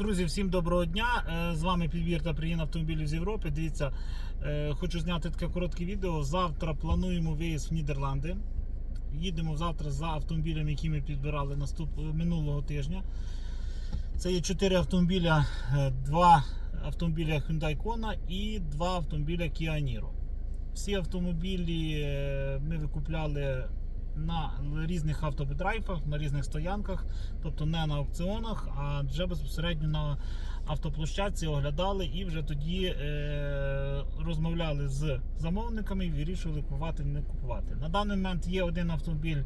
Друзі, всім доброго дня! Е, З вами підбір та приїзд автомобілів з Європи. Дивіться, е, хочу зняти таке коротке відео. Завтра плануємо виїзд в Нідерланди. Їдемо завтра за автомобілем, які ми підбирали наступ... минулого тижня. Це є 4 автомобіля, 2 автомобіля Hyundai Kona і 2 автомобіля Kia Niro. Всі автомобілі е, ми викупляли на різних автобедрайфах, на різних стоянках, тобто не на аукціонах, а вже безпосередньо на автоплощадці оглядали і вже тоді е, розмовляли з замовниками і вирішували купувати не купувати. На даний момент є один автомобіль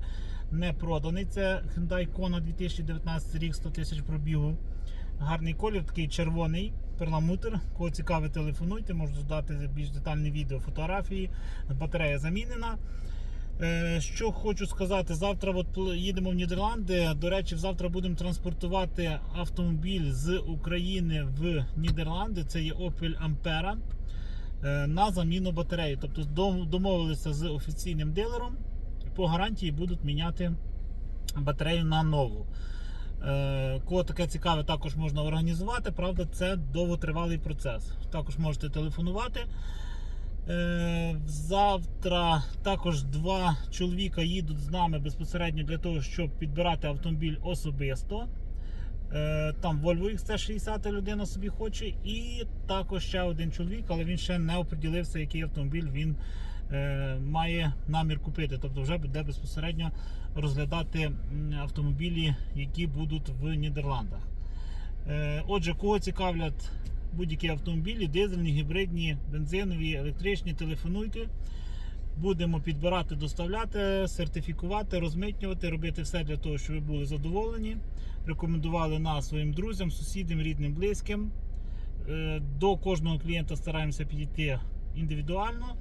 не проданий. Це Hyundai Kona 2019 рік 100 тисяч пробігу. Гарний колір, такий червоний перламутр. Кого цікавить, телефонуйте, можу додати більш детальне відео, фотографії. Батарея замінена. Е, Що хочу сказати, завтра от їдемо в Нідерланди. До речі, завтра будемо транспортувати автомобіль з України в Нідерланди. Це є Opel Ampera е, на заміну батареї. Тобто домовилися з офіційним дилером. По гарантії будуть міняти батарею на нову. Е, Кого таке цікаве, також можна організувати. Правда, це довготривалий процес. Також можете телефонувати. Е, Завтра також два чоловіка їдуть з нами безпосередньо для того, щоб підбирати автомобіль особисто. Е, Там Volvo XC60 людина собі хоче, і також ще один чоловік, але він ще не оприділився, який автомобіль він е, має намір купити. Тобто вже буде безпосередньо розглядати автомобілі, які будуть в Нідерландах. Отже, кого цікавлять будь-які автомобілі, дизельні, гібридні, бензинові, електричні, телефонуйте. Будемо підбирати, доставляти, сертифікувати, розмитнювати, робити все для того, щоб ви були задоволені. Рекомендували нас своїм друзям, сусідам, рідним, близьким. Е, До кожного клієнта стараємося підійти індивідуально,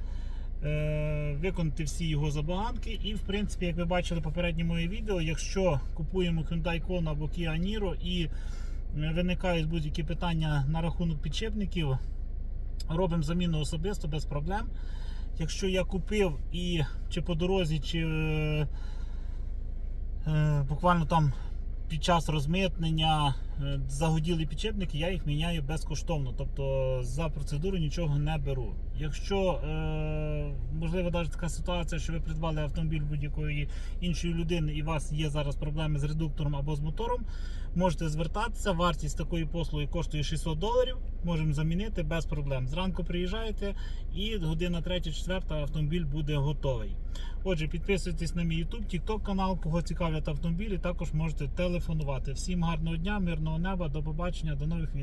е, виконати всі його забаганки. І, в принципі, як ви бачили попереднє моє відео, якщо купуємо Hyundai Kona або Kia Niro і виникають будь-які питання на рахунок підшипників, робимо заміну особисто без проблем. Якщо я купив і чи по дорозі, чи е, е, буквально там під час розмитнення е, загоділи підшипники, я їх міняю безкоштовно. Тобто за процедуру нічого не беру. Якщо е, можливо навіть така ситуація, що ви придбали автомобіль будь-якої іншої людини і у вас є зараз проблеми з редуктором або з мотором, можете звертатися. Вартість такої послуги коштує 600 доларів. Можемо замінити без проблем. Зранку приїжджаєте і година 3-4 автомобіль буде готовий. Отже, підписуйтесь на мій YouTube, TikTok канал, кого цікавлять автомобілі, також можете телефонувати. Всім гарного дня, мирного неба, до побачення, до нових відео.